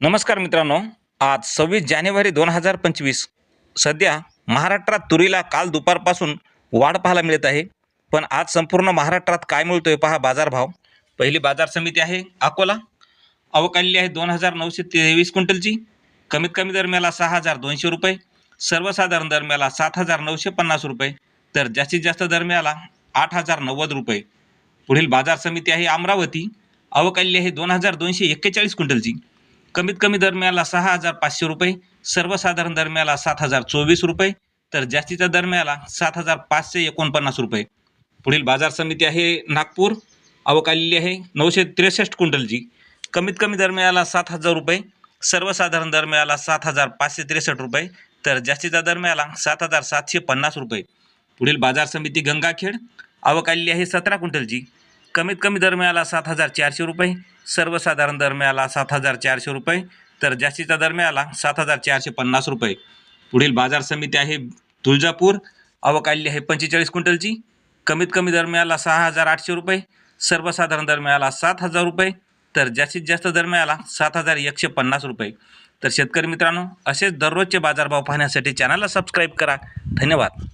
नमस्कार मित्रांनो आज सव्वीस जानेवारी दोन हजार पंचवीस. सध्या महाराष्ट्रात तुरीला काल दुपारपासून वाढ पाहायला मिळत आहे. पण आज संपूर्ण महाराष्ट्रात काय मिळतोय पहा बाजारभाव. पहिली बाजार समिती आहे अकोला. अवकाळली आहे दोन हजार नऊशे तेवीस क्विंटलची. कमीत कमी दरम्याला सहा हजार दोनशे रुपये. सर्वसाधारण दरम्याला सात हजार नऊशे पन्नास रुपये. तर जास्तीत जास्त दरम्याला आठ हजार नव्वद रुपये. पुढील बाजार समिती आहे अमरावती. अवकाळली आहे दोन हजार दोनशे एक्केचाळीस क्विंटलची. कमीत कमी दरम्याला सहा हजार पाचशे रुपये सर्वसाधारण दरम्याला सात हजार चोवीस रुपये तर जास्तीच्या दरम्याला सात हजार पाचशे एकोणपन्नास रुपये. पुढील बाजार समिती आहे नागपूर अवकाळलेली आहे नऊशे त्रेसष्ट क्विंटलची. कमीत कमी दरम्याला सात हजार रुपये सर्वसाधारण दरम्याला सात हजार पाचशे त्रेसष्ट रुपये तर जास्तीच्या दरम्याला सात हजार सातशे पन्नास रुपये. पुढील बाजार समिती गंगाखेड अवकाळली आहे सतरा क्विंटलची. कमीत कमी दरम्याला सात हजार चारशे रुपये सर्वसाधारण दरम्याला सात हजार चारशे रुपये तर जास्तीचा दर मिळाला सात हजार चारशे पन्नास रुपये. पुढील बाजार समिती आहे तुळजापूर अवकाळली आहे पंचेचाळीस क्विंटलची कमीत कमी दरम्याला सहा हजार आठशे रुपये सर्वसाधारण दरम्याला सात हजार रुपये तर जास्तीत जास्त दरम्याला सात हजार एकशे पन्नास रुपये. तर शेतकरी मित्रांनो असेच दररोजचे बाजारभाव पाहण्यासाठी चॅनलला सबस्क्राईब करा. धन्यवाद.